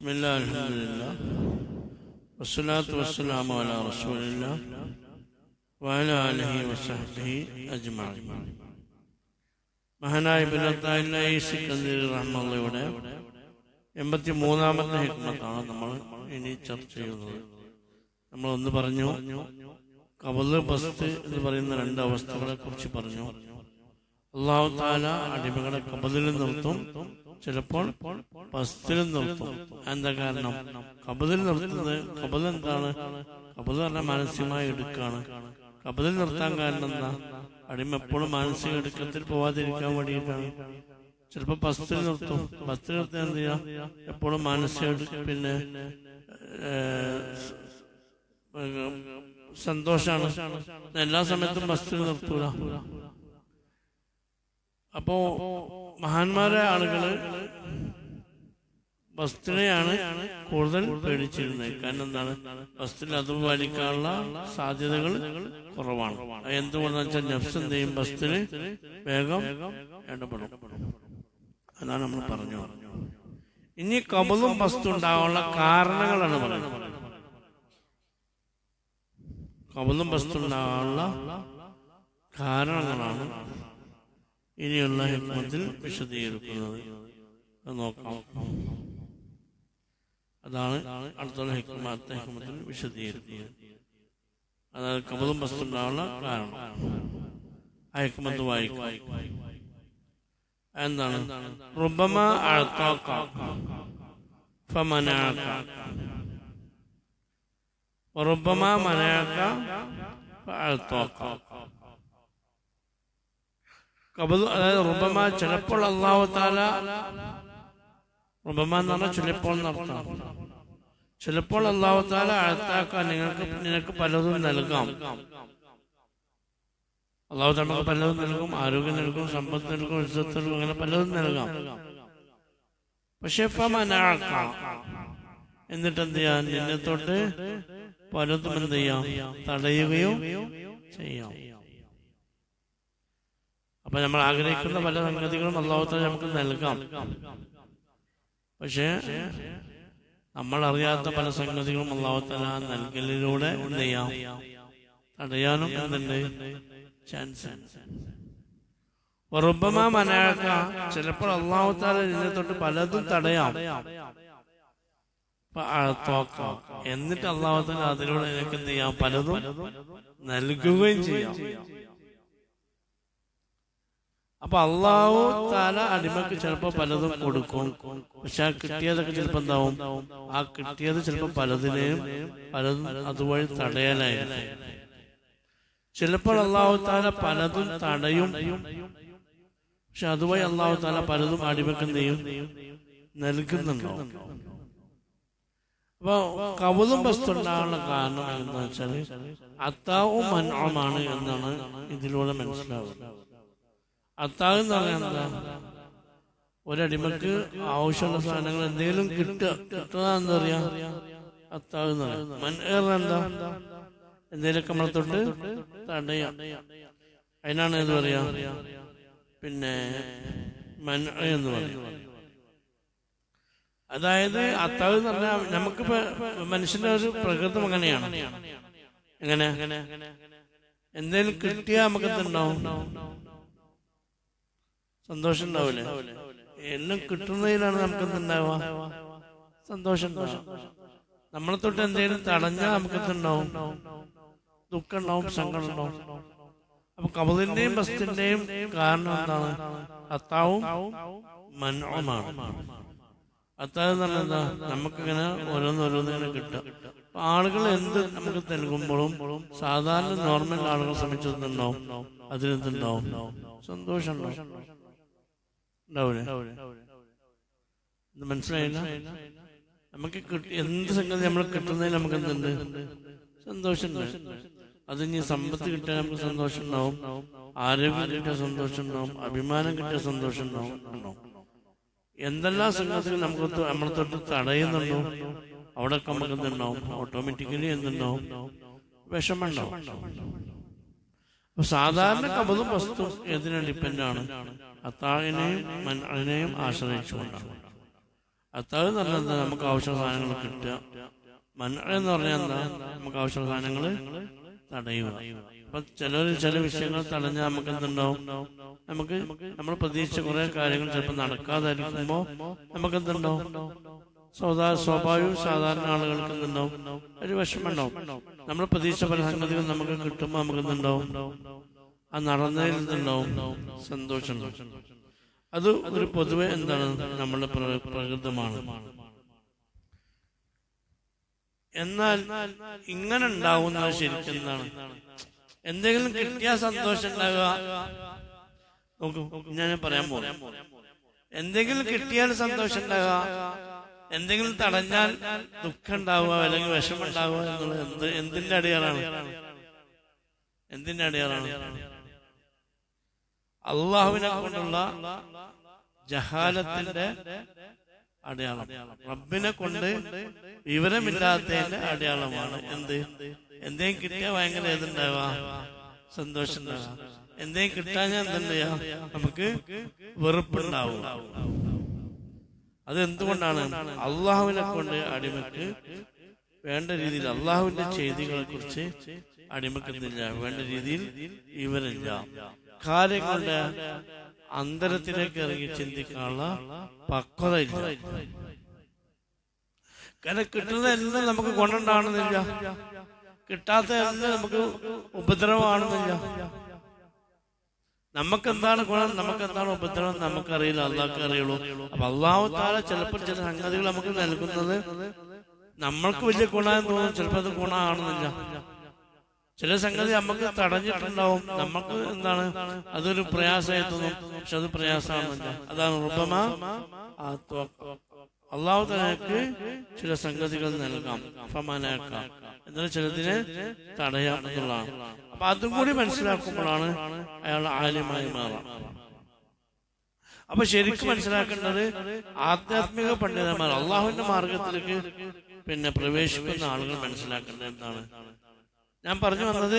بسم الله الحمد لله والصلاة والسلام على رسول الله وعلى آله وصحبه أجمعين മഹാനായ ബിനത്തായിക്കന്തീർ റഹ്മയുടെ എൺപത്തി മൂന്നാമത്തെ ഹിക്മത്താണ് നമ്മൾ ഇനി ചർച്ച ചെയ്യുന്നത് നമ്മൾ ഒന്ന് പറഞ്ഞു കബല് ബസ്ത് എന്ന് പറയുന്ന രണ്ട് അവസ്ഥകളെ കുറിച്ച് പറഞ്ഞു അള്ളാഹു താല അടിമകളെ കബലിൽ നിർത്തും ചിലപ്പോൾ പസ്തിലും നിർത്തും എന്താ കാരണം? കപതിൽ നിർത്തുന്നത് കപത് എന്താണ്? കപത് പറഞ്ഞാൽ മാനസികമായി എടുക്കാണ്. കപതിൽ നിർത്താൻ കാരണം എന്താ? അടിമ എപ്പോഴും മാനസിക എടുക്കത്തിൽ പോവാതിരിക്കാൻ വേണ്ടിയിട്ടാണ്. ചിലപ്പോ പസ്തിൽ നിർത്തും. പസ്തിൽ നിർത്താൻ എന്ത് ചെയ്യാം? എപ്പോഴും മാനസിക പിന്നെ സന്തോഷാണ്. എല്ലാ സമയത്തും ബസ്തിൽ നിർത്തൂല. അപ്പോ മഹാന്മാരായ ആളുകൾ വസ്തുനെയാണ് കൂടുതൽ പേടിച്ചിരുന്നത്. കാരണം എന്താണ്? വസ്തുവിൽ അത് പാലിക്കാനുള്ള സാധ്യതകൾ കുറവാണ്. എന്തുകൊണ്ടെന്ന് വെച്ചാൽ നഫ്സ് എന്ത് ചെയ്യും? വസ്തുവിന് വേഗം ഇടപെടും. അതാണ് നമ്മൾ പറഞ്ഞു ഇനി കബലും വസ്തു ഉണ്ടാകാനുള്ള കാരണങ്ങളാണ് പറയുന്നത്. കബലും വസ്തു ഉണ്ടാകാനുള്ള കാരണങ്ങളാണ് ഇനിയുള്ള ഹിക്മത്തിൽ വിശദീകരിക്കുന്നത് അത് നോക്കാം. അതാണ് അടുത്തുള്ള ഹിക്മത്തെ ഹിക്മത്തിൽ വിശദീകരിക്കുന്നത്. അതായത് കബലും വസ്തുണ്ടാവുള്ള കാരണം. ആ ഹിക്മത്ത് വായിക്കാം. എന്താണ്? റുബമ അഴത്താക്ക. ഫമനാക്ക. റുബമ മനാക്ക അഴത്താക്ക. റുബമ ചിലപ്പോൾ അള്ളാഹു താല എന്ന് പറഞ്ഞാൽ ചിലപ്പോൾ നടത്താം ചിലപ്പോൾ അള്ളാഹു താല നിങ്ങൾക്ക് നിനക്ക് പലതും നൽകാം. അള്ളാഹു നമുക്ക് പലതും നൽകും ആരോഗ്യം നൽകും സമ്പത്ത് നൽകും ഇജ്ജത്ത് നൽകും അങ്ങനെ പലതും നൽകാം. പക്ഷെ എന്നിട്ട് എന്ത് ചെയ്യാൻ നിന്നെ തൊട്ട് പലതും എന്ത് ചെയ്യാം? തടയുകയോ ചെയ്യാം. അപ്പൊ നമ്മൾ ആഗ്രഹിക്കുന്ന പല സംഗതികളും അള്ളാഹുത്താല നമുക്ക് നൽകാം. പക്ഷേ നമ്മൾ അറിയാത്ത പല സംഗതികളും അള്ളാഹുത്തല നൽകലിലൂടെ എന്ത് ചെയ്യാം? തടയാനും എന്തുണ്ട്? ചാൻസ് ഉറബമ മനാക്ക ചിലപ്പോൾ അള്ളാഹുത്താല ഇതിനെ തൊട്ട് പലതും തടയാം. എന്നിട്ട് അള്ളാഹുത്താല അതിലൂടെ നിനക്ക് എന്ത് ചെയ്യാം? പലതും നൽകുകയും ചെയ്യാം. അപ്പൊ അള്ളാഹു താല അടിമക്ക് ചിലപ്പോ പലതും കൊടുക്കും. പക്ഷെ ആ കിട്ടിയതൊക്കെ ചിലപ്പോ എന്താവും? ആ കിട്ടിയത് ചിലപ്പോ പലതിനെയും പലതും അതുവഴി തടയാനായിരിക്കും. ചിലപ്പോൾ അള്ളാഹു താല പലതും തടയും. പക്ഷെ അതുവഴി അള്ളാഹു താല പലതും അടിമക്ക് എന്ത് ചെയ്യും നൽകുന്നുണ്ടോ അപ്പൊ കവലും വസ്തു ഉണ്ടാകാനുള്ള കാരണം എന്താ വെച്ചാൽ അത്താവും മനോമാണ് എന്നാണ് ഇതിലൂടെ മനസ്സിലാവുന്നത്. അത്താവ് എന്ന് പറഞ്ഞാൽ എന്താ? ഒരടിമക്ക് ആവശ്യമുള്ള സാധനങ്ങൾ എന്തെങ്കിലും കിട്ടുക. എന്താ പറയാ? അത്താവ് എന്ന് മൻഏർ എന്താ? എന്തെങ്കിലുമൊക്കെ നമ്മളെ തൊട്ട് തടയാം. അതിനാണ് എന്ന് പറയാ. പിന്നെ മന എന്ന് പറയും. അതായത് അത്താവ് എന്ന് പറഞ്ഞാൽ നമുക്ക് മനുഷ്യന്റെ ഒരു പ്രകൃതം അങ്ങനെയാണ്. എങ്ങനെ? എന്തെങ്കിലും കിട്ടിയാൽ നമുക്ക് എന്തുണ്ടാവും സന്തോഷം ഉണ്ടാവില്ലേ എല്ലാം കിട്ടുന്നതിലാണ് നമുക്ക് എന്തുണ്ടാവുക സന്തോഷം നമ്മളെ തൊട്ട് എന്തെങ്കിലും തടഞ്ഞാൽ നമുക്ക് എന്തുണ്ടാവും ദുഃഖം ഉണ്ടാവും സങ്കടം ഉണ്ടാവും അപ്പൊ കബലിന്റെയും ബസ്തിന്റെയും കാരണം എന്താണ്? അത്താവും മനോമാണ് അത്താവ് എന്ന് പറഞ്ഞാൽ നമുക്കിങ്ങനെ ഓരോന്നോരോന്നിങ്ങനെ കിട്ടും അപ്പൊ ആളുകൾ എന്ത് നമുക്ക് നൽകുമ്പോഴും സാധാരണ നോർമൽ ആളുകൾ ശ്രമിച്ചതുണ്ടാവും അതിനെന്തുണ്ടാവും? സന്തോഷം ഉണ്ടാവും ഉണ്ടാവൂലേ? മനസ്സിലായില്ല? നമുക്ക് എന്ത് സംഗതി നമ്മൾ കിട്ടുന്നതിൽ നമുക്ക് എന്തുണ്ട്? സന്തോഷമുണ്ട്. അത് ഇനി സമ്പത്ത് കിട്ടാൻ നമുക്ക് സന്തോഷം ഉണ്ടാവും ആരോഗ്യം കിട്ടിയ സന്തോഷം ഉണ്ടാവും അഭിമാനം കിട്ടിയ സന്തോഷം ഉണ്ടാവും എന്തെല്ലാം സംഗതികൾ നമുക്ക് നമ്മളെ തൊട്ട് തടയുന്നുണ്ടോ? അവിടെ നമുക്ക് എന്തുണ്ടാവും? ഓട്ടോമാറ്റിക്കലി എന്തുണ്ടാവും? വിഷമുണ്ടാവും സാധാരണ കബതും വസ്തു എന്തിനാണ് ഡിപ്പെൻഡ് അത്താഴിനെയും മൻഅനെയും ആശ്രയിച്ചുകൊണ്ടാണ്. അത്താവ് എന്ന് പറഞ്ഞാൽ നമുക്ക് ആവശ്യമുള്ള സാധനങ്ങൾ കിട്ടുക. മന എന്ന് പറഞ്ഞാൽ എന്താ? നമുക്ക് ആവശ്യമുള്ള സാധനങ്ങൾ തടയുക. അപ്പൊ ചിലർ ചില വിഷയങ്ങൾ തടഞ്ഞാൽ നമുക്ക് എന്തുണ്ടാവും? നമുക്ക് നമ്മൾ പ്രതീക്ഷിച്ച കുറെ കാര്യങ്ങൾ ചിലപ്പോൾ നടക്കാതായിരിക്കുമ്പോ നമുക്ക് എന്തുണ്ടാവും? സ്വതാ സ്വാഭാവിക സാധാരണ ആളുകൾക്ക് എന്തുണ്ടാവും? ഒരു വിഷമമുണ്ടാവും നമ്മൾ പ്രതീക്ഷിച്ച പല സംഗതികൾ നമുക്ക് കിട്ടുമ്പോൾ നമുക്ക് എന്തുണ്ടാവും? ആ നടന്നതിൽ നിന്നുണ്ടാവും സന്തോഷം. അത് ഒരു പൊതുവെ എന്താണ് നമ്മുടെ പ്ര- പ്രകൃതമാണ്. എന്നാൽ ഇങ്ങനെ ഉണ്ടാവുന്ന ശരിക്കും എന്താണ്? എന്തെങ്കിലും കിട്ടിയാൽ സന്തോഷം ഉണ്ടാവുക. നോക്കൂ ഞാൻ പറയാൻ പോകാം എന്തെങ്കിലും കിട്ടിയാൽ സന്തോഷം ഉണ്ടാവുക. എന്തെങ്കിലും തടഞ്ഞാൽ ദുഃഖം ഉണ്ടാവുക അല്ലെങ്കിൽ വിഷമം ഉണ്ടാവുക എന്നുള്ളത് എന്ത് എന്തിന്റെ അടിയാറാണ് എന്തിന്റെ അടിയാറാണ് അള്ളാഹുവിനെ കൊണ്ടുള്ള ജഹാലത്തിന്റെ അടയാളം. റബ്ബിനെ കൊണ്ട് വിവരമില്ലാത്തതിന്റെ അടയാളമാണ്. എന്ത്? എന്തേം കിട്ടിയാൽ ഭയങ്കര ഏതുണ്ടാവാ സന്തോഷം എന്തേം എന്തെങ്കിലും കിട്ടാഞ്ഞാൽ എന്തുണ്ടാ നമുക്ക് വെറുപ്പുണ്ടാവും. അത് എന്തുകൊണ്ടാണ് അള്ളാഹുവിനെ കൊണ്ട് അടിമക്ക് വേണ്ട രീതിയിൽ അള്ളാഹുവിന്റെ ചെയ്തികളെ കുറിച്ച് അടിമക്കുന്നില്ല വേണ്ട രീതിയിൽ വിവരമില്ല. കാര്യങ്ങളുടെ അന്തരത്തിലേക്ക് ഇറങ്ങി ചിന്തിക്കാനുള്ള പക്വത ഇല്ല കാരണം കിട്ടുന്നതെല്ലാം നമുക്ക് ഗുണമുണ്ടാകണമെന്നില്ല കിട്ടാത്ത എല്ലാം നമുക്ക് ഉപദ്രവമാണെന്നില്ല. നമുക്ക് എന്താണ് ഗുണം? നമുക്ക് എന്താണ് ഉപദ്രവം? നമുക്കറിയില്ല. അള്ളാഹ്ക്ക് അറിയുള്ളൂ. അപ്പൊ അള്ളാഹു താല ചിലപ്പോൾ ചില സംഗതികൾ നമുക്ക് നൽകുന്നത് നമ്മൾക്ക് വലിയ ഗുണമെന്ന് തോന്നും. ചിലപ്പോൾ അത് ഗുണമാണെന്നില്ല. ചില സംഗതി നമുക്ക് തടഞ്ഞിട്ടുണ്ടാവും. നമുക്ക് എന്താണ്? അതൊരു പ്രയാസമായി തോന്നും പക്ഷെ അത് പ്രയാസമാണെന്നില്ല. അതാണ് റുബമ അള്ളാഹു തനക്ക് ചില സംഗതികൾ നൽകാം. ഫമാനാക്കാം. എന്നാൽ ചിലതിനെ തടയാം എന്നുള്ളതാണ്. അപ്പൊ അതും കൂടി മനസ്സിലാക്കുമ്പോഴാണ് അയാൾ ആര്യമായി മാറാം അപ്പൊ ശരിക്കും മനസ്സിലാക്കേണ്ടത് ആധ്യാത്മിക പണ്ഡിതന്മാർ അള്ളാഹുവിന്റെ മാർഗത്തിലേക്ക് പിന്നെ പ്രവേശിക്കുന്ന ആളുകൾ മനസ്സിലാക്കേണ്ടത് എന്താണ്? ഞാൻ പറഞ്ഞു വന്നത്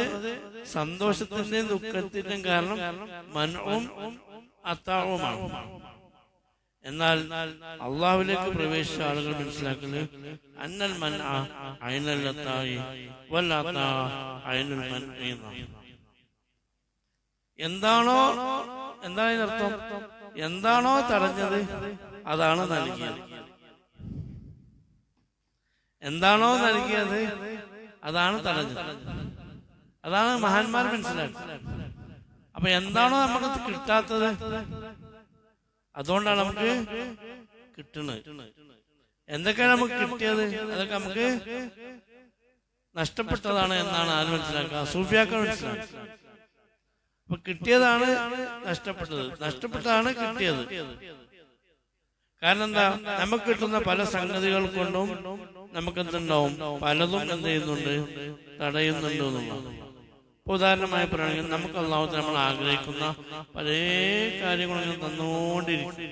സന്തോഷത്തിന്റെയും ദുഃഖത്തിന്റെയും കാരണം മനവും അത്താവുമാണ്. എന്നാൽ അള്ളാഹുവിലേക്ക് പ്രവേശിച്ച ആളുകൾ മനസ്സിലാക്കുന്നത് അന്നൽ മൻ അയനല്ലത്തായി വല്ലാത്ത അയനൽ മൻ. എന്താണോ എന്താണ് അർത്ഥം? എന്താണോ തടഞ്ഞത് അതാണ് നൽകിയത്. എന്താണോ നൽകിയത്? അതാണ് തടഞ്ഞത്. അതാണ് മഹാന്മാർ മനസ്സിലാക്കി അപ്പൊ എന്താണോ നമുക്ക് കിട്ടാത്തത്? അതുകൊണ്ടാണ് നമുക്ക് കിട്ടുന്നത്. എന്തൊക്കെയാണ് നമുക്ക് കിട്ടിയത്? അതൊക്കെ നമുക്ക് നഷ്ടപ്പെട്ടതാണ് എന്നാണ് ആര് മനസ്സിലാക്കുക? സൂഫിയാക്കൾ മനസ്സിലാക്കുക. അപ്പൊ കിട്ടിയതാണ് നഷ്ടപ്പെട്ടത്. നഷ്ടപ്പെട്ടതാണ് കിട്ടിയത്. കാരണം എന്താ? നമുക്ക് കിട്ടുന്ന പല സംഗതികൾ കൊണ്ടും നമുക്ക് എന്തുണ്ടാവും പലതും എന്ത് ചെയ്യുന്നുണ്ട്? തടയുന്നുണ്ട് എന്നുള്ളതാണ്. ഉദാഹരണമായി പറയുകയാണെങ്കിൽ നമുക്ക് അള്ളാഹത്തിൽ നമ്മൾ ആഗ്രഹിക്കുന്ന പല കാര്യങ്ങളും തന്നുകൊണ്ടിരിക്കും.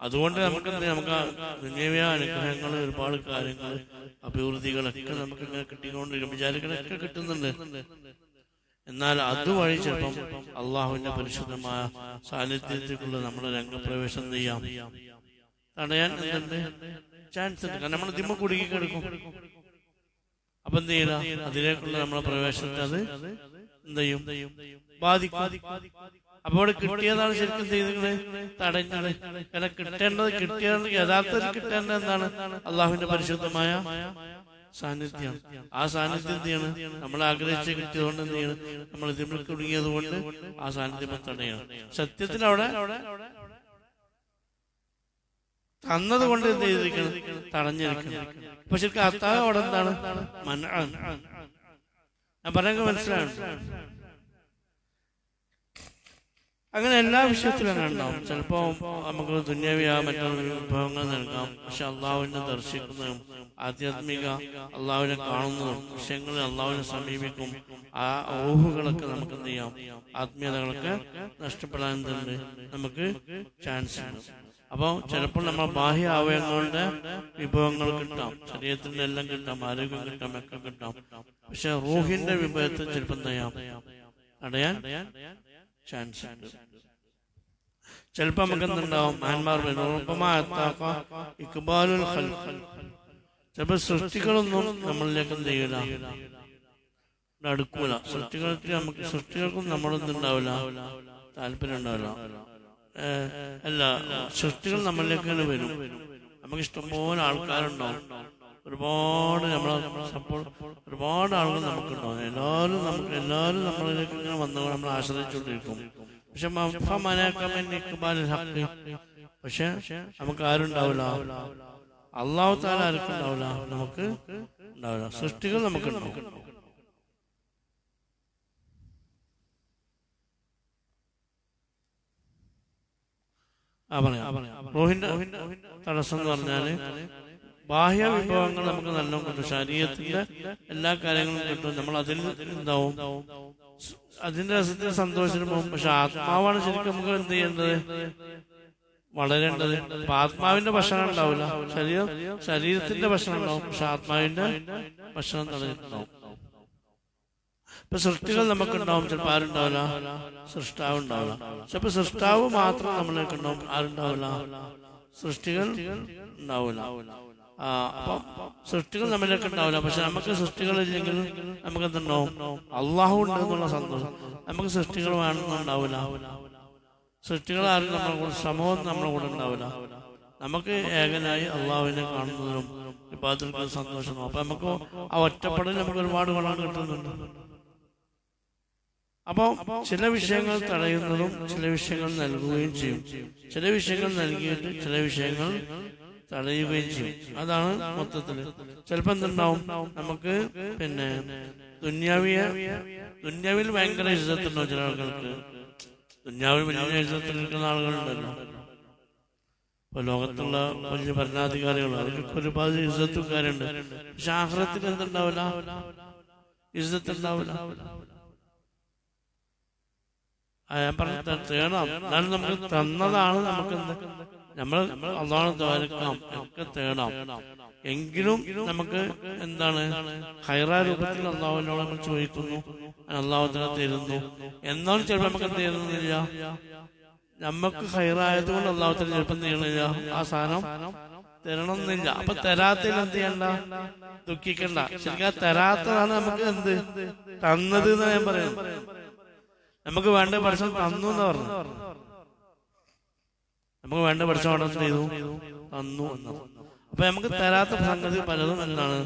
അതുകൊണ്ട് നമുക്ക് നമുക്ക് ദുന്യവ്യ അനുഗ്രഹങ്ങൾ ഒരുപാട് കാര്യങ്ങൾ അഭിവൃദ്ധികളൊക്കെ നമുക്ക് ഇങ്ങനെ കിട്ടിക്കൊണ്ടിരിക്കും. വിചാരിക്കണൊക്കെ കിട്ടുന്നുണ്ട്. എന്നാൽ അതുവഴി ചിലപ്പം അള്ളാഹുവിന്റെ പരിശുദ്ധമായ സാന്നിധ്യത്തിലുള്ള നമ്മുടെ രംഗപ്രവേശം ചെയ്യാം. തടയാൻ എന്തുണ്ട്? ചാൻസ് ഉണ്ട്. കാരണം നമ്മൾ ദിമ്മ കുടുങ്ങി കിടക്കും അപ്പൊ എന്ത് ചെയ്യല അതിലേക്കുള്ള നമ്മുടെ പ്രവേശനത്തെ അത് എന്ത് ചെയ്യും? ബാധിക്കും. അപ്പൊ അവിടെ കിട്ടിയതാണ് ശരിക്കും ചെയ്തത് തടഞ്ഞത്. കാരണം കിട്ടേണ്ടത് കിട്ടിയത് യഥാർത്ഥത്തിൽ കിട്ടേണ്ടത് എന്താണ്? അള്ളാഹുവിന്റെ പരിശുദ്ധമായ സാന്നിധ്യം. ആ സാന്നിധ്യം എന്ത് ചെയ്യണം നമ്മൾ ആഗ്രഹിച്ച് കിട്ടിയതുകൊണ്ട് എന്ത് ചെയ്യണം നമ്മൾ ഇതിൽ കുടുങ്ങിയത് കൊണ്ട് ആ സാന്നിധ്യം തടയണം. സത്യത്തിൽ അവിടെ തന്നത് കൊണ്ട് എന്ത് ചെയ്തിരിക്കണം? തടഞ്ഞിരിക്കണം. അപ്പൊ ശരിക്കും അത്താവ് അവിടെ എന്താണ്? ഞാൻ പറയാൻ മനസ്സിലാണ് അങ്ങനെ എല്ലാ വിഷയത്തിലും കണ്ടാവും ചിലപ്പോ നമുക്ക് ദുന്യവിയ മറ്റുള്ള വിഭവങ്ങൾ നൽകാം. പക്ഷെ അള്ളാഹുവിനെ ദർശിക്കുന്നതും ആധ്യാത്മിക അള്ളാഹുവിനെ കാണുന്നതും വിഷയങ്ങളിൽ അള്ളാഹുവിനെ സമീപിക്കും ആ ഊഹുകളൊക്കെ നമുക്ക് എന്ത് ചെയ്യാം? ആത്മീയതകളൊക്കെ നഷ്ടപ്പെടാൻ തന്നെ നമുക്ക് ചാൻസ് ഉണ്ട്. അപ്പൊ ചിലപ്പോൾ നമ്മൾ ബാഹ്യ അവയവങ്ങളുടെ വിഭവങ്ങൾ കിട്ടാം. ശരീരത്തിന്റെ എല്ലാം കിട്ടാം ആരോഗ്യം കിട്ടാം ഒക്കെ കിട്ടാം. പക്ഷെ റൂഹിന്റെ വിഭവത്തെ ചിലപ്പോൾ എന്ത് ചെയ്യാം? അടയാൻ ചാൻസ് ഉണ്ട്. ചിലപ്പോ നമുക്ക് എന്തുണ്ടാവും? മാന്മാർ ഇക്ബാലുൽ ചിലപ്പോ സൃഷ്ടികളൊന്നും നമ്മളിലേക്ക് എന്ത് ചെയ്യൂല? അടുക്കൂല സൃഷ്ടികൾക്ക് നമുക്ക് സൃഷ്ടികൾക്കും നമ്മളൊന്നുണ്ടാവില്ല താല്പര്യം ഉണ്ടാവില്ല. അല്ല സൃഷ്ടികൾ നമ്മളിലേക്ക് വരും. നമുക്ക് ഇഷ്ടംപോലെ ആൾക്കാരുണ്ടാവും. ഒരുപാട് നമ്മളെ സപ്പോർട്ട് ഒരുപാട് ആളുകൾ നമുക്കുണ്ടാവും. എല്ലാവരും നമുക്ക് എല്ലാവരും നമ്മളിലേക്ക് ഇങ്ങനെ വന്നു നമ്മൾ ആശ്രയിച്ചുകൊണ്ടിരിക്കും. പക്ഷെ പക്ഷെ നമുക്ക് ആരുണ്ടാവില്ല അള്ളാഹു താല ആർക്കും ഉണ്ടാവില്ല നമുക്ക് ഉണ്ടാവില്ല സൃഷ്ടികൾ നമുക്ക് ഉണ്ടാവും റോഹിന്റെ തടസ്സം എന്ന് പറഞ്ഞാൽ ബാഹ്യ വിഭവങ്ങൾ നമുക്ക് നല്ല കിട്ടും. ശരീരത്തിന്റെ എല്ലാ കാര്യങ്ങളും കിട്ടും. നമ്മൾ അതിൽ എന്താവും അതിന്റെ രസത്തിന് സന്തോഷത്തിന് പോകും പക്ഷെ ആത്മാവാണ് ശരിക്കും നമുക്ക് എന്ത് ചെയ്യേണ്ടത് വളരേണ്ടത്. ആത്മാവിന്റെ ഭക്ഷണം ഉണ്ടാവില്ല. ശരീരം ശരീരത്തിന്റെ ഭക്ഷണം ഉണ്ടാവും. പക്ഷെ ആത്മാവിന്റെ ഭക്ഷണം തടഞ്ഞിട്ടുണ്ടാവും ഇപ്പൊ സൃഷ്ടികൾ നമുക്കുണ്ടാവും. ചിലപ്പോൾ ആരുണ്ടാവില്ല? സൃഷ്ടാവ് ഉണ്ടാവില്ല. ചിലപ്പോ സൃഷ്ടാവ് മാത്രം നമ്മളിലേക്ക് ഉണ്ടാവും. ആരുണ്ടാവില്ല? സൃഷ്ടികൾ ഉണ്ടാവില്ല. ആ അപ്പം സൃഷ്ടികൾ തമ്മിലൊക്കെ ഉണ്ടാവില്ല. പക്ഷെ നമുക്ക് സൃഷ്ടികൾ ഇല്ലെങ്കിൽ നമുക്ക് എന്തുണ്ടാവും അള്ളാഹു ഉണ്ട് എന്നുള്ള സന്തോഷം. നമുക്ക് സൃഷ്ടികൾ വേണമെന്നുണ്ടാവില്ല സൃഷ്ടികൾ ആരും നമ്മളെ കൂടെ സമൂഹം നമ്മളെ കൂടെ ഉണ്ടാവില്ല. നമുക്ക് ഏകനായി അള്ളാഹുവിനെ കാണുന്നതിനും ഇപ്പാത്തിൽക്ക് സന്തോഷം അപ്പൊ നമുക്ക് ആ ഒറ്റപ്പെടൽ നമുക്ക് ഒരുപാട് വളം കിട്ടുന്നുണ്ട്. അപ്പോൾ ചില വിഷയങ്ങൾ തടയുന്നതും ചില വിഷയങ്ങൾ നൽകുകയും ചെയ്യും. ചില വിഷയങ്ങൾ നൽകിയിട്ട് ചില വിഷയങ്ങൾ തടയുകയും ചെയ്യും. അതാണ് മൊത്തത്തിൽ ചിലപ്പോ എന്തുണ്ടാവും? നമുക്ക് പിന്നെ ദുന്യാവിയ ദുന്യാവിൽ ഭയങ്കര ഇഷ്ടത്തിനോ ചില ആളുകൾക്ക്? ദുന്യാവിൽ വലിയ ഇഷ്ടത്തിൽ നിൽക്കുന്ന ആളുകളുണ്ടല്ലോ. ഇപ്പൊ ലോകത്തുള്ള വലിയ ഭരണാധികാരികൾ അവർക്കൊക്കെ ഒരുപാട് ഇഷ്ടത്തുകാരുണ്ട് പക്ഷെ ആഹ്റത്തിൽ എന്തുണ്ടാവില്ല ഇജ്ജത്ത് ഉണ്ടാവില്ല ഞാൻ പറഞ്ഞ തേണം. എന്നാലും നമുക്ക് തന്നതാണ് നമുക്ക് എന്ത് നമ്മൾ അള്ളാഹ് ഒക്കെ തേടാം എങ്കിലും നമുക്ക് എന്താണ്? ഹൈറാ രൂപത്തിൽ അള്ളാഹുവിനോട് നമ്മൾ ചോദിക്കുന്നു. അള്ളാഹുദിനെ തരുന്നു. എന്നാലും ചിലപ്പോൾ നമുക്ക് എന്ത് ചെയ്യുന്നില്ല? നമുക്ക് ഹൈറായതുകൊണ്ട് അള്ളാഹുത്തിന് ചിലപ്പം ചെയ്യണില്ല? ആ സാധനം തരണമെന്നില്ല. അപ്പൊ തരാത്തിൽ എന്ത് ചെയ്യണ്ട? ദുഃഖിക്കണ്ട. ശരിക്കും തരാത്തതാണ് നമുക്ക് എന്ത്? തന്നത് എന്ന് ഞാൻ പറയുന്നത്. നമുക്ക് വേണ്ട പഠിച്ചത് തന്നു എന്ന് പറഞ്ഞു നമുക്ക് വേണ്ട പഠിച്ച അവിടെ എന്ത് ചെയ്തു? തന്നു എന്ന് അപ്പൊ നമുക്ക് തരാത്ത സംഗതി പലതും എന്താണ്?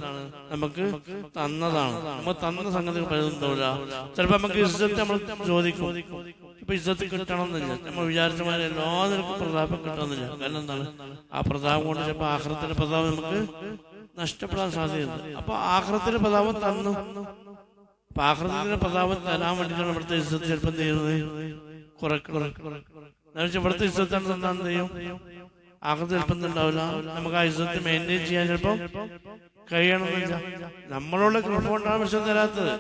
നമുക്ക് തന്നതാണ്. നമ്മൾ തന്ന സംഗതി പലതും ഉണ്ടാവില്ല. ചിലപ്പോ നമുക്ക് ഇജ്ജത്ത് നമ്മൾ ചോദിക്കും. ഇപ്പൊ ഇജ്ജത്ത് കിട്ടണമെന്നില്ല. നമ്മൾ വിചാരിച്ച മാതിരി എല്ലാ നിലക്കും പ്രതാപം കിട്ടണമെന്നില്ല. കാരണം എന്താണ്? ആ പ്രതാപം കൊണ്ട് ചിലപ്പോ ആഹ്രത്തിന്റെ പ്രതാപം നമുക്ക് നഷ്ടപ്പെടാൻ സാധ്യതയുണ്ട്. അപ്പൊ ആഹ്രത്തിന്റെ പ്രതാപം തന്നു. അപ്പൊ ആഹ്രത്തിന്റെ പ്രതാപം തരാൻ വേണ്ടിയിട്ടാണ് ഇവിടുത്തെ ഇജ്ജത്ത് ചിലപ്പോൾ എന്ത് ചെയ്യുന്നത്? എന്നുവെച്ചാൽ ഇവിടുത്തെ ഇജ്ജത്താണ് തന്നാൽ എന്ത് ചെയ്യും? ആകൃതി ചിലപ്പം നമുക്ക് ആ ഇഷ്ടത്തെ മെയിന്റെയിൻ ചെയ്യാൻ ചിലപ്പം കഴിയണമെന്നില്ല. നമ്മളോട് കൃപ കൊണ്ടാണ് വിഷം തരാത്തത്.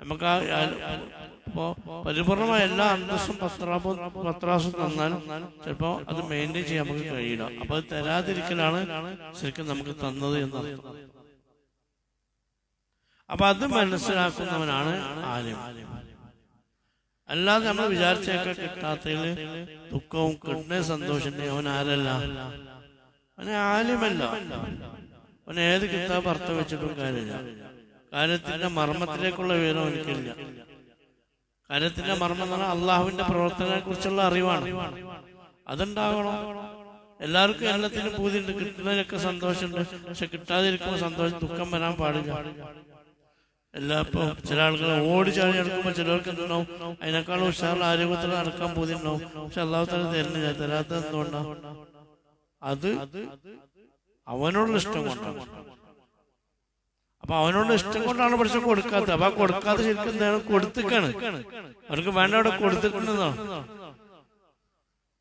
നമുക്ക് ആ പരിപൂർണമായ എല്ലാ അന്തസ്സും പത്രാപും പത്രാസും തന്നാലും ചിലപ്പോ അത് മെയിന്റെയിൻ ചെയ്യാൻ നമുക്ക് കഴിയില്ല. അപ്പൊ അത് തരാതിരിക്കലാണ് ശരിക്കും നമുക്ക് തന്നത് എന്നർത്ഥം. അപ്പൊ അത് മനസ്സിലാക്കുന്നവനാണ് ആലിം അല്ലാതെ നമ്മൾ വിചാരിച്ചൊക്കെ കിട്ടാത്തതിൽ ദുഃഖവും കിട്ടുന്ന സന്തോഷം അവൻ ആരല്ല? അവനെ ആലിമല്ല. അവൻ ഏത് കിതാബ് അർത്ഥം വെച്ചിട്ടും കാര്യമില്ല. കാര്യത്തിന്റെ മർമ്മത്തിലേക്കുള്ള വിവരം എനിക്കില്ല കാര്യത്തിന്റെ മർമ്മം എന്ന് പറഞ്ഞാൽ അള്ളാഹുവിന്റെ പ്രവർത്തനത്തെ കുറിച്ചുള്ള അറിവാണ്. അതുണ്ടാകണം എല്ലാവർക്കും എല്ലാത്തിനും പൂതിയുണ്ട്. കിട്ടുന്നതിനൊക്കെ സന്തോഷമുണ്ട്. പക്ഷെ കിട്ടാതിരിക്കുമ്പോൾ സന്തോഷം ദുഃഖം വരാൻ പാടില്ല. എല്ലാ ചില ആളുകൾ ഓടി ചാടി നടക്കുമ്പോൾ ചിലർക്ക് എന്തുണ്ടാവും? അതിനേക്കാളും ഉഷാറുള്ള ആരോഗ്യത്തിൽ നടക്കാൻ പോകുന്നുണ്ടാവും പക്ഷെ അള്ളാഹു തല തരുന്നില്ല. തരാത്ത എന്തുകൊണ്ടാ? അത് അവനോടുള്ള ഇഷ്ടം കൊണ്ടാണ്. അപ്പൊ അവനോട് ഇഷ്ടം കൊണ്ടാണ് പക്ഷെ കൊടുക്കാത്തത്. അപ്പൊ കൊടുക്കാതെ ശരിക്കും എന്താണ്? കൊടുത്തിക്കാണ്. അവർക്ക് വേണ്ട അവിടെ കൊടുത്തിട്ടുണ്ടെന്നാണ്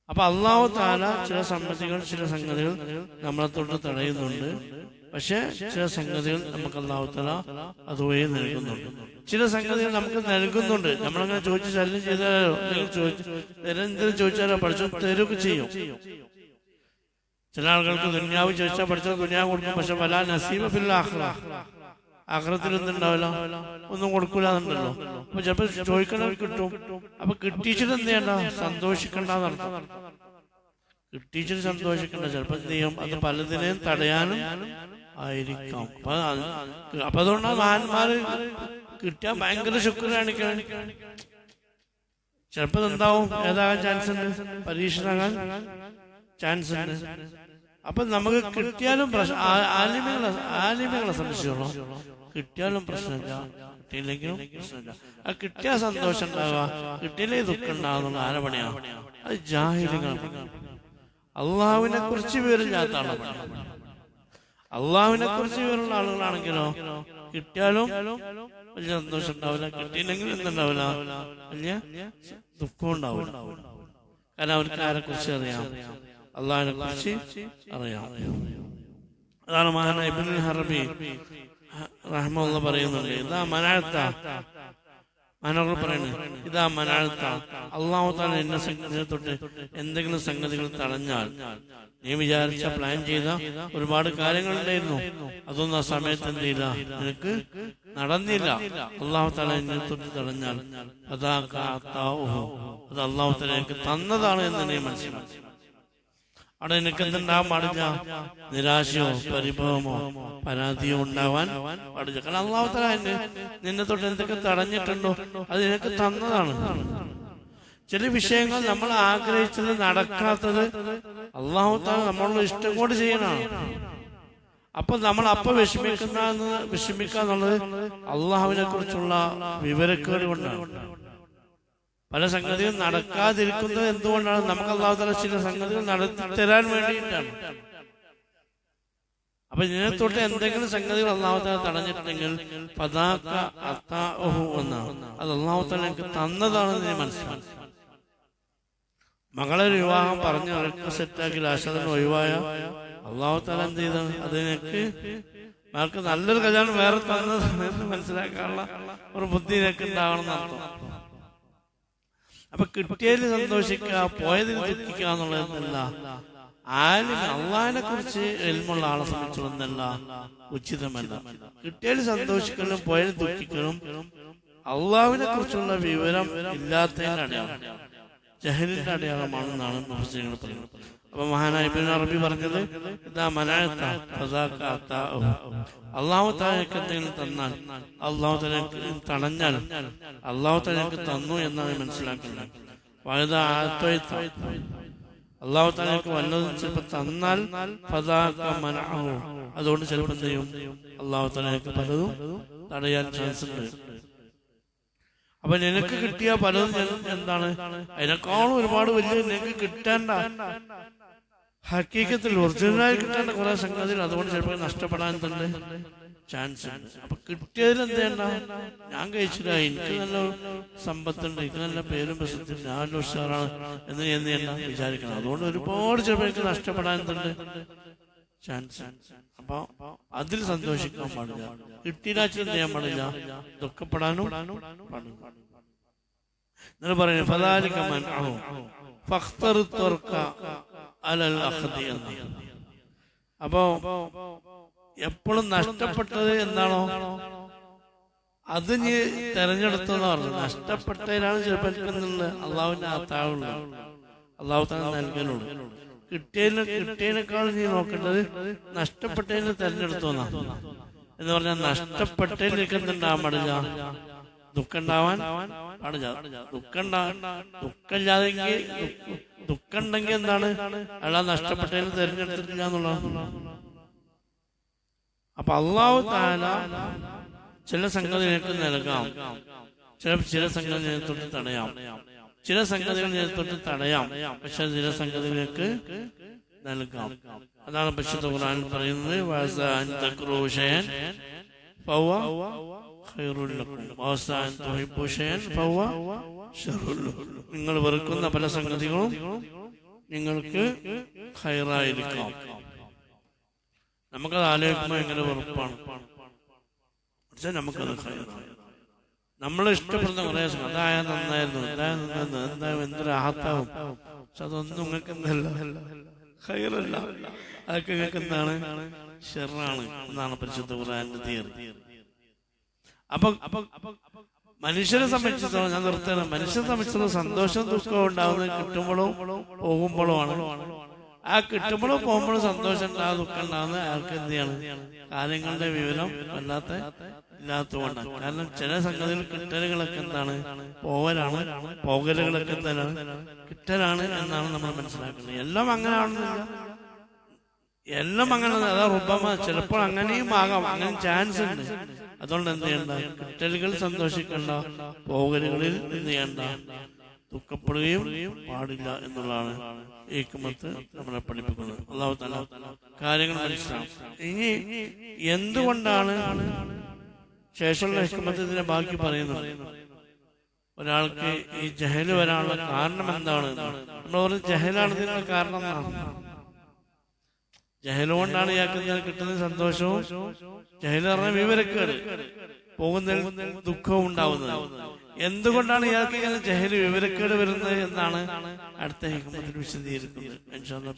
അപ്പൊ അള്ളാഹു താല ചില സമ്മതികൾ ചില സംഗതികൾ നമ്മളെ തൊട്ട് തടയുന്നുണ്ട്. പക്ഷെ ചില സംഗതികൾ നമുക്ക് അല്ലാത്തല താല അതുവഴി നൽകുന്നുണ്ട്. ചില സംഗതികൾ നമുക്ക് നൽകുന്നുണ്ട്. നമ്മളങ്ങനെ ചോദിച്ച് ശല്യം ചെയ്താലോ? ചോദിച്ച് എന്തെങ്കിലും ചോദിച്ചാലോ? പഠിച്ചു? തരുക ചെയ്യും. ചില ആളുകൾക്ക് ദുന്യാവ് ചോദിച്ചാൽ പഠിച്ചാൽ ദുന്യാവ് കൊടുക്കും. പക്ഷെ വല നസീബ ആഖിറ. ആഗ്രഹത്തിൽ ഒന്നും കൊടുക്കൂലെന്നുണ്ടല്ലോ. അപ്പൊ ചിലപ്പോ ചോദിക്കണ കിട്ടും. അപ്പൊ കിട്ടിച്ചിട്ട് എന്ത് ചെയ്യണ്ട? സന്തോഷിക്കണ്ടെന്നർത്ഥം. കിട്ടിച്ചിട്ട് സന്തോഷിക്കേണ്ട ചിലപ്പോ എന്ത് ചെയ്യും? അത് പലതിനെയും തടയാനും ആയിരിക്കാം. അപ്പൊ അപ്പൊ അതുകൊണ്ടാണ് മഹാന്മാര് കിട്ടിയാൽ ഭയങ്കര ശുക്ർ കാണിക്കണം ചിലപ്പോ എന്താവും ഏതാകാൻ ചാൻസ് ഉണ്ട്? പരീക്ഷനാകാൻ ചാൻസ് ഉണ്ട്. അപ്പൊ നമുക്ക് കിട്ടിയാലും പ്രശ്നം ആ- ആലിമ്യങ്ങളെ ആലിമ്യങ്ങളെ സംബന്ധിച്ചോളൂ കിട്ടിയാലും പ്രശ്നമില്ല. കിട്ടിയില്ലെങ്കിലും പ്രശ്നമില്ല. ആ കിട്ടിയ സന്തോഷം ഉണ്ടാവുക. കിട്ടിയില്ലേ ദുഃഖം ഉണ്ടാകുന്നുള്ള ആരപണിയാണ് പണിയാ അത് ജാഹിലുകളാണ്. അള്ളാഹുവിനെ കുറിച്ച് വിവരില്ലാത്ത ആളാണ് അള്ളാഹുവിനെ കുറിച്ച് വിവരമുള്ള ആളുകളാണെങ്കിലോ കിട്ടിയാലും വലിയ സന്തോഷം ഉണ്ടാവില്ല. കിട്ടിയില്ലെങ്കിൽ എന്തുണ്ടാവില്ല? വലിയ ദുഃഖം ഉണ്ടാവില്ല. കാരണം അവർക്ക് ആരെ കുറിച്ച് അറിയാം? അള്ളാഹിനെ കുറിച്ച് അറിയാം. അതാണ് മഹാന ഇബിൻ ഹറബി റഹ്മുള്ള പറയുന്നുണ്ട് ഇതാ മനാഴ്ത്ത? മഹാനവർ പറയുന്നത് ഇതാ മനാഴ്ത്ത അള്ളാഹു താൻ എന്നെ സംഗതിയെ തൊട്ട് എന്തെങ്കിലും സംഗതികൾ തടഞ്ഞാൽ നീ വിചാരിച്ച പ്ലാൻ ചെയ്ത ഒരുപാട് കാര്യങ്ങളുണ്ടായിരുന്നു. അതൊന്നും ആ സമയത്ത് എന്ത് ചെയ്ത? നിനക്ക് നടന്നില്ല. അള്ളാഹു താല എന്നെ തൊട്ട് തടഞ്ഞാൽ അതാ കാത്താഹു അത് അള്ളാഹു താല എനിക്ക് തന്നതാണ് എന്ന് നീ മനസ്സിലാക്കി. അവിടെ നിനക്ക് എന്തുണ്ടാവാൻ പാടില്ല നിരാശയോ പരിഭവമോ പരാതിയോ ഉണ്ടാവാൻ പാടില്ല. കാരണം അള്ളാഹു താല എന്നെ നിന്നെ തൊട്ട് എന്തൊക്കെ തടഞ്ഞിട്ടുണ്ടോ അത് നിനക്ക് തന്നതാണ്. ചില വിഷയങ്ങൾ നമ്മൾ ആഗ്രഹിച്ചത് നടക്കാത്തത് അള്ളാഹു നമ്മളുടെ ഇഷ്ടം കൊണ്ട് ചെയ്യണം അപ്പൊ നമ്മൾ അപ്പൊ വിഷമിക്കുന്ന വിഷമിക്കുക എന്നുള്ളത് അള്ളാഹുവിനെ കുറിച്ചുള്ള വിവരക്കേട് കൊണ്ടാണ്. പല സംഗതികൾ നടക്കാതിരിക്കുന്നത് എന്തുകൊണ്ടാണ്? നമുക്ക് അള്ളാഹു ചില സംഗതികൾ നടത്തി തരാൻ വേണ്ടിയിട്ടാണ്. അപ്പൊ ഇതിനെ തൊട്ട് എന്തെങ്കിലും സംഗതികൾ അള്ളാഹു താല തടഞ്ഞിട്ടുണ്ടെങ്കിൽ പതാക അത്താഹു എന്നാണ്. അത് അള്ളാഹു എനിക്ക് തന്നതാണെന്ന് ഞാൻ മനസ്സിലാക്കി മകളെ വിവാഹം പറഞ്ഞ് അവർക്ക് സെറ്റാക്കി ലാശത്തിന് ഒഴിവായ അള്ളാഹു തല എന്ത് ചെയ്താണ്? അതിനൊക്കെ അവർക്ക് നല്ലൊരു കല്യാണം വേറെ തന്നത് മനസ്സിലാക്കാനുള്ള ഒരു ബുദ്ധി നിനക്ക് ഉണ്ടാവണം എന്നർത്ഥം അപ്പൊ കിട്ടിയതിൽ സന്തോഷിക്കുക പോയതിൽ ദുഃഖിക്കുക എന്നുള്ളതെന്നല്ല. ആരും അള്ളാഹിനെ കുറിച്ച് എൽമുള്ള ആളെ സംബന്ധിച്ചൊന്നല്ല ഉചിതമല്ല. കിട്ടിയതിൽ സന്തോഷിക്കലും പോയതിൽ ദുഃഖിക്കലും അള്ളാഹുവിനെ കുറിച്ചുള്ള വിവരം ഇല്ലാത്തതിനാണ് ജഹലിന്റെ അടയാളമാണെന്നാണ് മുഹസിങ്ങൾ പറയുന്നത്. അപ്പൊ മഹാനായ പിന്നെ അറബി പറഞ്ഞത് ഇതാ മനായത്ത അള്ളാഹു എന്തെങ്കിലും തന്നാൽ അള്ളാഹു താലക്ക് തടഞ്ഞാൽ അള്ളാഹു തലക്ക് തന്നു എന്നാണ് മനസ്സിലാക്കുന്നത്. വലുത ആത്വയത്ത അള്ളാഹു തലക്ക് വല്ലതും ചിലപ്പോ തന്നാൽ ഫതാക്ക മനഅഹു അതുകൊണ്ട് ചിലപ്പോൾ എന്ത് ചെയ്യും? അള്ളാഹു തലക്ക് പലതും തടയാൻ ചാൻസ് ഉണ്ട്. അപ്പൊ നിനക്ക് കിട്ടിയ പലതും എന്താണ്? അതിനേക്കാളും ഒരുപാട് വലിയ നിനക്ക് കിട്ടേണ്ട. ഹക്കീക്കത്തിൽ ഒറിജിനലായി കിട്ടേണ്ട കുറെ സംഗതികൾ അതുകൊണ്ട് ചിലപ്പോൾ നഷ്ടപ്പെടാൻ തന്നെ ചാൻസ് ഉണ്ട്. അപ്പൊ കിട്ടിയതിൽ എന്ത് ചെയ്യണ്ട? ഞാൻ കഴിച്ചില്ല. എനിക്ക് നല്ല സമ്പത്തുണ്ട്. എനിക്ക് നല്ല പേരും പ്രസിദ്ധി ഞാൻ ഉഷാറാണ് എന്ന് എന്ന് വിചാരിക്കണം. അതുകൊണ്ട് ഒരുപാട് ചിലപ്പോൾ എനിക്ക് നഷ്ടപ്പെടാൻ തന്നെ ചാൻസ് അപ്പൊ അതിൽ സന്തോഷിക്കാൻ പാടില്ല. കിട്ടിയില്ലാച്ച എന്ത് ചെയ്യാൻ പാടില്ല. ദുഃഖപ്പെടാനും പാടില്ല. എന്നിട്ട് പറയുന്നത് ഫലാലിക മൻഅഹു ഫഖ്തർ തുർക അലൽ അഖദി എന്ന് അപ്പോ എപ്പോഴും നഷ്ടപ്പെട്ടത് എന്താണോ? അത് നീ തെരഞ്ഞെടുത്തെന്ന് പറഞ്ഞു. നഷ്ടപ്പെട്ടതിനാണ് ചിലപ്പോൾ എനിക്കുള്ളത് അള്ളാഹുവിന്റെ ആ താഴുള്ളൂ അള്ളാഹു തന്നെ നൽകലുള്ളൂ കിട്ടിയതിന് കിട്ടിയതിനേക്കാൾ നീ നോക്കേണ്ടത് നഷ്ടപ്പെട്ടതിനെ തെരഞ്ഞെടുത്തു എന്നാ പറഞ്ഞാൽ നഷ്ടപ്പെട്ടതിലേക്ക് എന്തുണ്ടാവാൻ പാടില്ല. ദുഃഖം ഉണ്ടാവാൻ പാടില്ല. ദുഃഖം ദുഃഖമില്ലാതെ ദുഃഖം ഉണ്ടെങ്കിൽ എന്താണ്? അയാൾ നഷ്ടപ്പെട്ടതിന് തെരഞ്ഞെടുത്തിട്ടില്ല എന്നുള്ളതാണ്. അപ്പൊ അള്ളാഹു താല ചില സംഗതികൾക്ക് നൽകാം. ചില ചില സംഗതികളെ തൊട്ട് തടയാം. ചില സംഗതികൾ തൊട്ട് തടയാം. പക്ഷെ ചില സംഗതികൾക്ക് നൽകാം. അതാണ് പക്ഷെ ഖുർആൻ പറയുന്നത് ഖൈറുൽ ലക്കും. ലക്കും. നിങ്ങൾ വെറുക്കുന്ന പല സംഗതികളും നിങ്ങൾക്ക് ഖൈറായിരിക്കാം. നമുക്കത് ആലോചിക്കുമ്പോൾ എങ്ങനെ വെറുപ്പാണ്? പക്ഷെ നമുക്കത് ഖൈറാണ്. നമ്മൾ ഇഷ്ടപ്പെടുന്ന കുറെ അതായ നന്നായിരുന്നു. ഇതായ നന്നായിരുന്നു. എന്തായാലും എന്തൊരു ആഹത്താവും പക്ഷെ അതൊന്നും നിങ്ങൾക്ക് എന്തല്ല. അതൊക്കെ നിങ്ങൾക്ക് എന്താണ്? ഷെറാണ് എന്നാണ് പരിശുദ്ധ ഖുർആന്റെ തീയറി. അപ്പൊ മനുഷ്യനെ സംബന്ധിച്ചിടത്തോളം ഞാൻ നിർത്തണം മനുഷ്യരെ സംബന്ധിച്ചിടത്തോളം സന്തോഷം ദുഃഖവും ഉണ്ടാവുന്നത് കിട്ടുമ്പോഴും പോകുമ്പോഴുമാണ്. ആ കിട്ടുമ്പോഴും പോകുമ്പോഴും സന്തോഷം ഉണ്ടാകുന്ന ദുഃഖം ഉണ്ടാകുന്ന അയാൾക്ക് എന്ത് ചെയ്യണം കാര്യങ്ങളുടെ വിവരം വല്ലാത്ത ഇല്ലാത്തതുകൊണ്ടാണ് കാരണം ചില സംഗതികൾ കിട്ടലുകളൊക്കെ എന്താണ്? പോവലാണ്. പോകലുകളൊക്കെ എന്താണ് കിട്ടലാണ് എന്നാണ് നമ്മൾ മനസ്സിലാക്കുന്നത്. എല്ലാം അങ്ങനെ ആണെന്നില്ല എല്ലാം അങ്ങനെ അതാ റുബമ ചിലപ്പോൾ അങ്ങനെയും ആകാം. അങ്ങനെ ചാൻസ് ഉണ്ട്. അതുകൊണ്ട് എന്ത് ചെയ്യണ്ട? കിട്ടലുകൾ സന്തോഷിക്കണ്ട. പോകലുകളിൽ എന്ത് ചെയ്യണ്ട? ദുഃഖപ്പെടുകയും പാടില്ല എന്നുള്ളതാണ് ഈ കുമത്ത് നമ്മളെ പഠിപ്പിക്കുന്നത്. അള്ളാഹു തല കാര്യങ്ങൾ മനസ്സിലാവും ഇനി എന്തുകൊണ്ടാണ് ശേഷമുള്ള ഹിക്മത്തിന്റെ ബാക്കി പറയുന്നു. ഒരാൾക്ക് ഈ ജഹൽ വരാനുള്ള കാരണം എന്താണ്? നമ്മൾ പറഞ്ഞ ജഹലാണ് ഇതിനുള്ള കാരണം ജഹലുകൊണ്ടാണ് ജഹൽ ഇയാൾക്ക് കിട്ടുന്ന സന്തോഷവും ജഹൽ പറഞ്ഞ വിവരക്കേട്. പോകുന്നതിൽ ദുഃഖവും ഉണ്ടാവുന്നത്. എന്തുകൊണ്ടാണ് ഇയാൾക്ക് ഇങ്ങനെ ജഹൽ വിവരക്കേട് വരുന്നത് എന്നാണ് അടുത്ത ഹിക്മത്തിൽ വിശദീകരിക്കുന്നത്.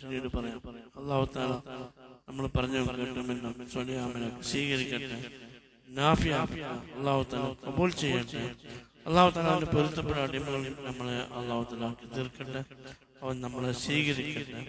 പിന്നീട് പറയാം. അള്ളാഹു നമ്മൾ പറഞ്ഞു കേട്ടുമെന്നും സ്വീകരിക്കട്ടെ. നാഫിയ അള്ളാഹു താല കബൂൽ ചെയ്യട്ടെ. അള്ളാഹു താല അവന്റെ പൊരുത്തപ്പെട്ട അടിമകളിൽ നമ്മളെ അള്ളാഹു താല തീർക്കട്ടെ. അവൻ നമ്മളെ സ്വീകരിക്കട്ടെ.